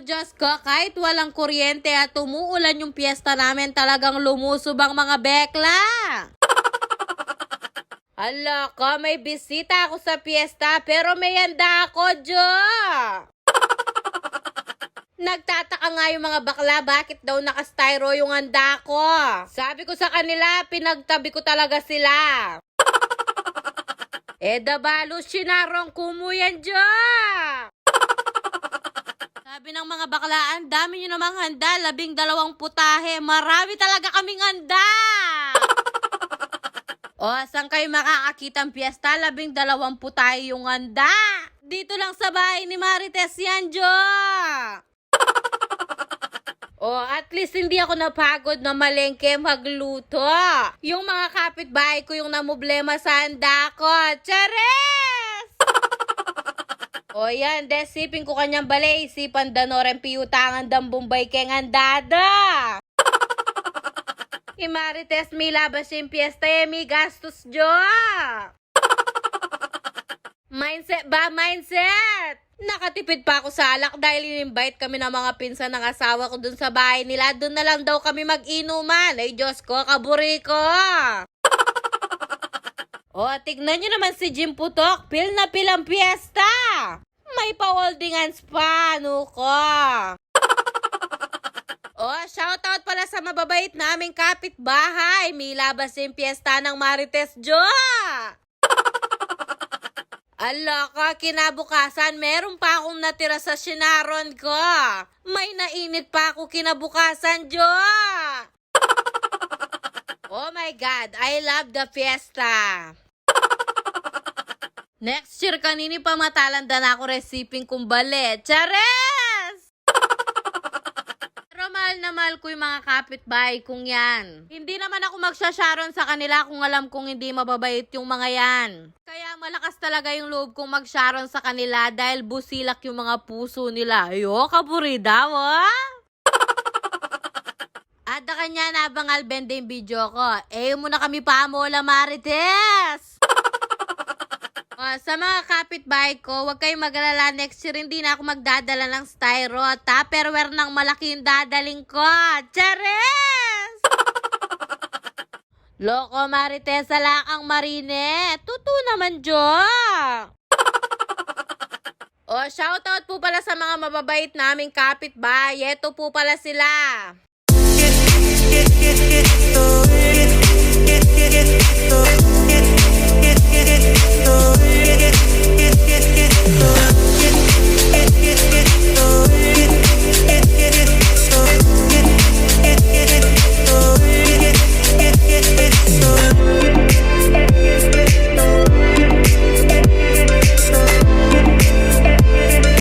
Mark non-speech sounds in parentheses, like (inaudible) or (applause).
Pero Diyos ko, kahit walang kuryente at umuulan yung piyesta namin, talagang lumusob ang mga bekla. (laughs) Hala ka, may bisita ako sa piyesta, pero may handa ako, Jo! (laughs) Nagtataka nga yung mga bakla, bakit daw nakastyro yung handa ko? Sabi ko sa kanila, pinagtabi ko talaga sila. (laughs) eh, dabalo, sinarong kumuyan, Jo! Mga baklaan, dami nyo namang handa, labing dalawang putahe. Marami talaga kaming handa! (laughs) o, saan kayo makakakitang piyesta? Labing dalawang putahe yung handa. Dito lang sa bahay ni Marites yan, Jo! (laughs) O, at least hindi ako napagod na malengke magluto. Yung mga kapitbahay ko yung namoblema sa handa ko. Chares! O yan, desipin ko kanyang balay, isipan danoren piyutangan dang bumbay keng andada. Imarites (laughs) mi labas yung piyesta eh, mi gastos jo. (laughs) Mindset ba? Mindset! Nakatipid pa ako sa alak dahil in-invite kami ng mga pinsan ng asawa ko dun sa bahay nila. Dun na lang daw kami mag-inuman. Ay Diyos ko, kaburi ko! (laughs) O, tignan nyo naman si Jim Putok. Pil na pil ang piyesta. May pa-holding hands pa, ano ko. (laughs) O, shoutout pala sa mababait naming kapitbahay. May labas yung piyesta ng Marites Jo. (laughs) Ala ka, kinabukasan, meron pa akong natira sa sinaron ko. May nainit pa ako kinabukasan, Jo. (laughs) Oh my God, I love the fiesta. Next year, kanini pa matalanda na ako resiping kumbale. Chares! (laughs) Pero mahal na mahal ko yung mga kapitbahay kong yan. Hindi naman ako magsasharon sa kanila kung alam kong hindi mababait yung mga yan. Kaya malakas talaga yung loob kong magsharon sa kanila dahil busilak yung mga puso nila. Ayo, kaburi daw, ah! (laughs) Ada kanya nabang albende yung video ko. Eh, muna kami pa mola marites! Uh, sa mga kapitbahay ko, huwag kayong magalala. Next year, hindi na ako magdadala ng styro at tupperware ng malaki yung dadaling ko. Ah. Charis! (laughs) Loko Marites, salakang marine. Tutu naman, Joe. O, (laughs) oh, shoutout po pala sa mga mababait naming kapitbahay. Ito po pala sila. Get, get, get, get.